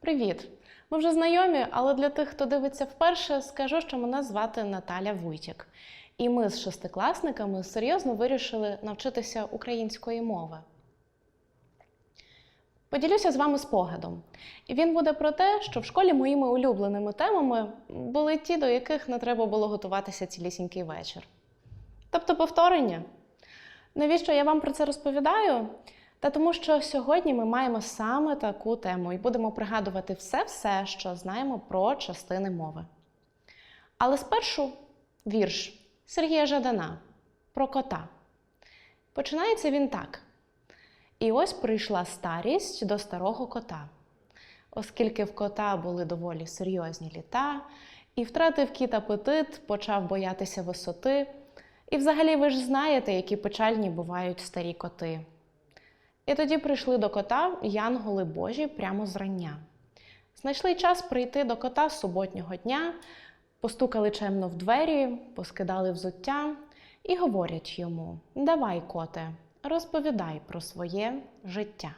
Привіт! Ми вже знайомі, але для тих, хто дивиться вперше, скажу, що мене звати Наталя Вуйтік. І ми з шестикласниками серйозно вирішили навчитися української мови. Поділюся з вами спогадом. І він буде про те, що в школі моїми улюбленими темами були ті, до яких не треба було готуватися цілісінький вечір. Тобто повторення. Навіщо я вам про це розповідаю? Та тому, що сьогодні ми маємо саме таку тему і будемо пригадувати все-все, що знаємо про частини мови. Але спершу вірш Сергія Жадана про кота. Починається він так. І ось прийшла старість до старого кота, оскільки в кота були доволі серйозні літа, і втратив кіт апетит, почав боятися висоти. І взагалі ви ж знаєте, які печальні бувають старі коти. І тоді прийшли до кота янголи Божі прямо зрання. Знайшли час прийти до кота суботнього дня, постукали чемно в двері, поскидали взуття і говорять йому: Давай, коте, розповідай про своє життя.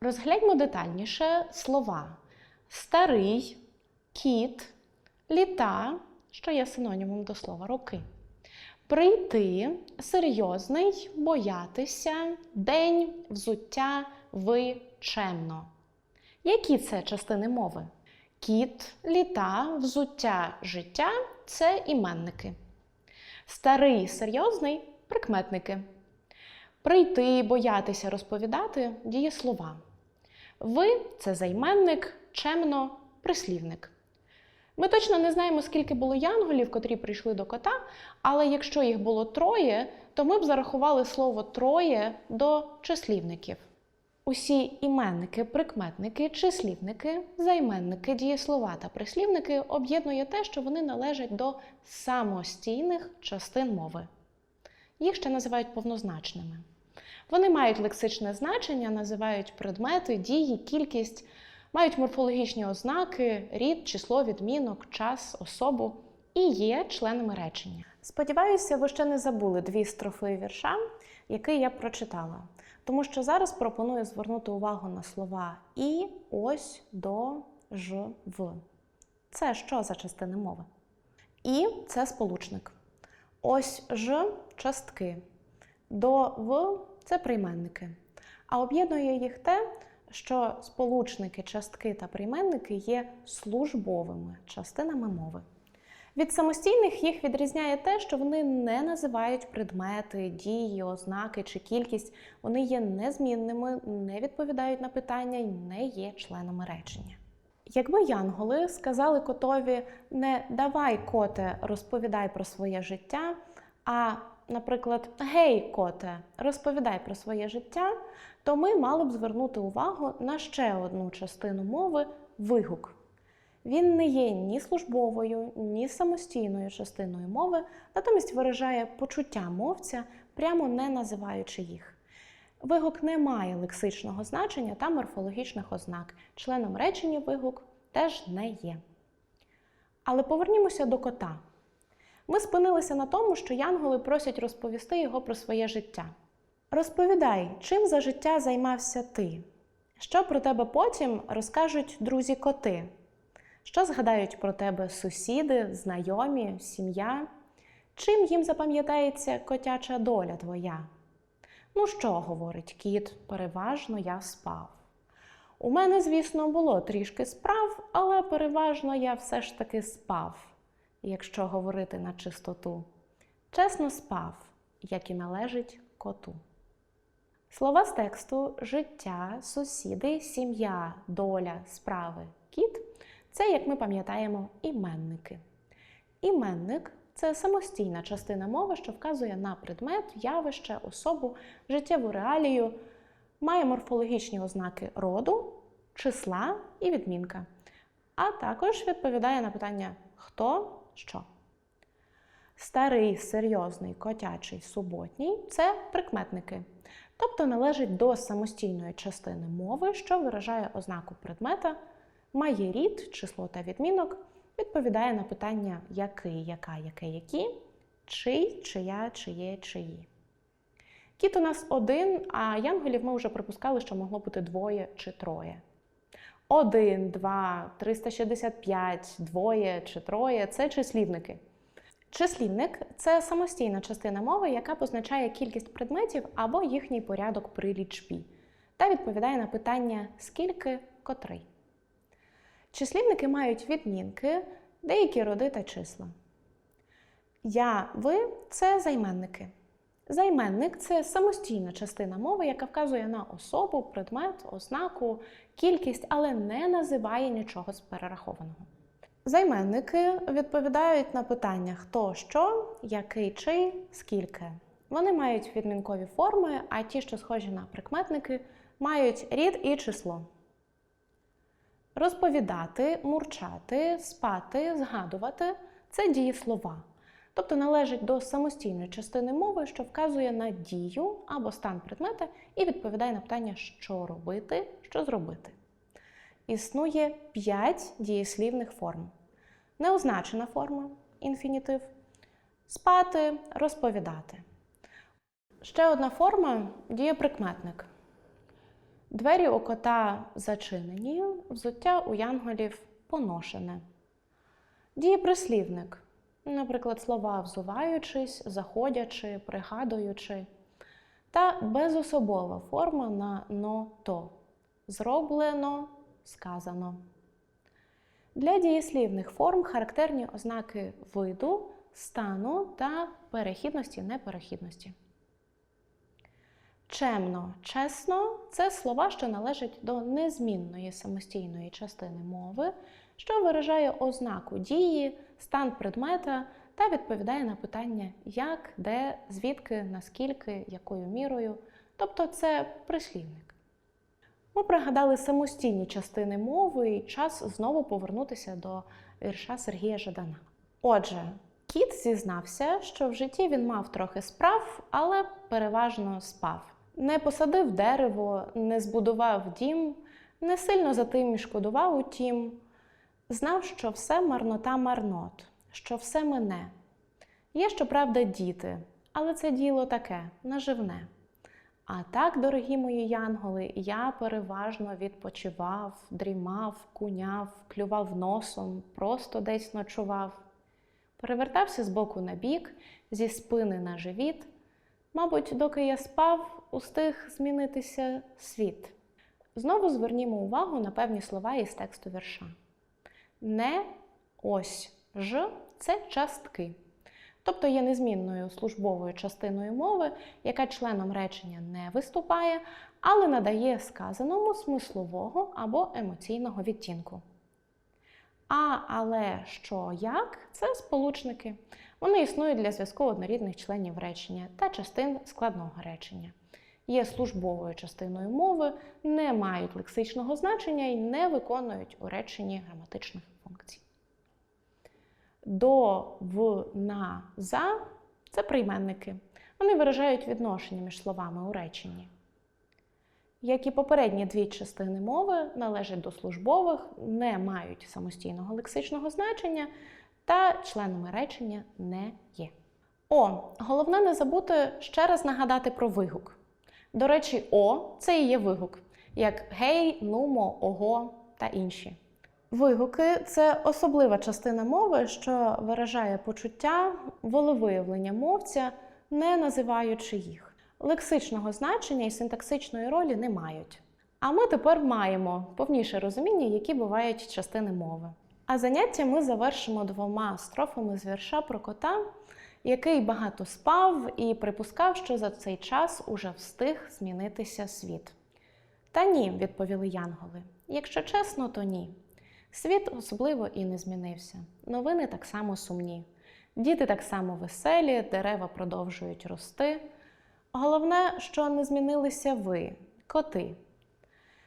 Розгляньмо детальніше слова старий, кіт, літа, що є синонімом до слова роки. Прийти, серйозний, боятися, день, взуття, ви, чемно. Які це частини мови? Кіт, літа, взуття, життя це іменники. Старий, серйозний прикметники. Прийти, боятися, розповідати дієслова. Ви це займенник, чемно, прислівник. Ми точно не знаємо, скільки було янголів, котрі прийшли до кота, але якщо їх було троє, то ми б зарахували слово троє до числівників. Усі іменники, прикметники, числівники, займенники, дієслова та прислівники об'єднує те, що вони належать до самостійних частин мови. Їх ще називають повнозначними. Вони мають лексичне значення, називають предмети, дії, кількість, мають морфологічні ознаки, рід, число, відмінок, час, особу і є членами речення. Сподіваюся, ви ще не забули дві строфи вірша, які я прочитала. Тому що зараз пропоную звернути увагу на слова і, ось, до, ж, в. Це що за частини мови? І це сполучник. Ось ж частки. До в це прийменники. А об'єднує їх те, що сполучники, частки та прийменники є службовими частинами мови. Від самостійних їх відрізняє те, що вони не називають предмети, дії, ознаки чи кількість. Вони є незмінними, не відповідають на питання і не є членами речення. Якби янголи сказали котові не давай, коте, розповідай про своє життя, а, наприклад, гей, коте, розповідай про своє життя, то ми мали б звернути увагу на ще одну частину мови вигук. Він не є ні службовою, ні самостійною частиною мови, натомість виражає почуття мовця, прямо не називаючи їх. Вигук не має лексичного значення та морфологічних ознак. Членом речення вигук теж не є. Але повернімося до кота. Ми спинилися на тому, що янголи просять розповісти його про своє життя. Розповідай, чим за життя займався ти? Що про тебе потім розкажуть друзі-коти? Що згадають про тебе сусіди, знайомі, сім'я? Чим їм запам'ятається котяча доля твоя? Ну що, говорить кіт, переважно я спав. У мене, звісно, було трішки справ, але переважно я все ж таки спав, якщо говорити на чистоту. Чесно спав, як і належить коту. Слова з тексту життя, сусіди, сім'я, доля, справи, кіт це, як ми пам'ятаємо, іменники. Іменник це самостійна частина мови, що вказує на предмет, явище, особу, життєву реалію, має морфологічні ознаки роду, числа і відмінка, а також відповідає на питання хто, що. Старий, серйозний, котячий, суботній це прикметники, тобто належить до самостійної частини мови, що виражає ознаку предмета, має рід, число та відмінок, відповідає на питання який, яка, яке, які, чий, чия, чиє, чиї. Кіт у нас один, а янголів ми вже припускали, що могло бути двоє чи троє. Один, два, 365, двоє чи троє це числівники. Числівник це самостійна частина мови, яка позначає кількість предметів або їхній порядок при лічбі, та відповідає на питання скільки, котрий. Числівники мають відмінки, деякі роди та числа. Я, ви це займенники. Займенник це самостійна частина мови, яка вказує на особу, предмет, ознаку, кількість, але не називає нічого з перерахованого. Займенники відповідають на питання хто що, який чий, скільки. Вони мають відмінкові форми, а ті, що схожі на прикметники, мають рід і число. Розповідати, мурчати, спати, згадувати це дієслова, тобто належить до самостійної частини мови, що вказує на дію або стан предмета і відповідає на питання, що робити, що зробити. Існує 5 дієслівних форм. Неозначена форма інфінітив, спати, розповідати. Ще одна форма дієприкметник. Двері у кота зачинені, взуття у янголів поношене. Дієприслівник. Наприклад, слова взуваючись, заходячи, пригадуючи. Та безособова форма на но-то. Зроблено, сказано. Для дієслівних форм характерні ознаки виду, стану та перехідності неперехідності. Чемно, чесно це слова, що належать до незмінної самостійної частини мови, що виражає ознаку дії, стан предмета та відповідає на питання як, де, звідки, наскільки, якою мірою. Тобто це прислівник. Ми пригадали самостійні частини мови і час знову повернутися до вірша Сергія Жадана. Отже, кіт зізнався, що в житті він мав трохи справ, але переважно спав. Не посадив дерево, не збудував дім, не сильно за тим шкодував утім. Знав, що все марнота марнот, що все мине. Є, щоправда, діти, але це діло таке наживне. А так, дорогі мої янголи, я переважно відпочивав, дрімав, куняв, клював носом, просто десь ночував. Перевертався з боку на бік, зі спини на живіт. Мабуть, доки я спав, устиг змінитися світ. Знову звернімо увагу на певні слова із тексту вірша. Не ось ж це частки тобто є незмінною службовою частиною мови, яка членом речення не виступає, але надає сказаному смислового або емоційного відтінку. А, але, що, як це сполучники. Вони існують для зв'язку однорідних членів речення та частин складного речення. Є службовою частиною мови, не мають лексичного значення і не виконують у реченні граматичних функцій до, в, на, за це прийменники. Вони виражають відношення між словами у реченні. Як і попередні дві частини мови належать до службових, не мають самостійного лексичного значення та членами речення не є. О, головне не забути ще раз нагадати про вигук. До речі, О це і є вигук, як гей, нумо, ого та інші. Вигуки це особлива частина мови, що виражає почуття, волевиявлення мовця, не називаючи їх. Лексичного значення і синтаксичної ролі не мають. А ми тепер маємо повніше розуміння, які бувають частини мови. А заняття ми завершимо двома строфами з вірша про кота, який багато спав і припускав, що за цей час уже встиг змінитися світ. Та ні, відповіли янголи. Якщо чесно, то ні. Світ особливо і не змінився. Новини так само сумні. Діти так само веселі, дерева продовжують рости. Головне, що не змінилися ви, коти.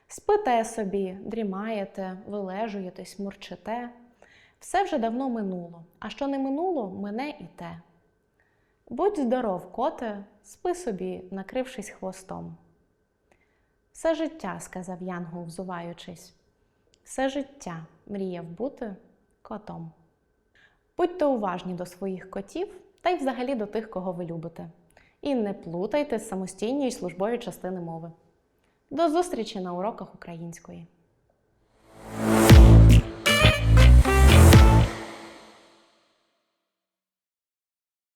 Спите собі, дрімаєте, вилежуєтесь, мурчите. Все вже давно минуло, а що не минуло, мине і те. Будь здоров, коте, спи собі, накрившись хвостом. Все життя, сказав Янгол, взуваючись. Все життя мріяв бути котом. Будьте уважні до своїх котів та й взагалі до тих, кого ви любите. І не плутайте самостійні й службові частини мови. До зустрічі на уроках української!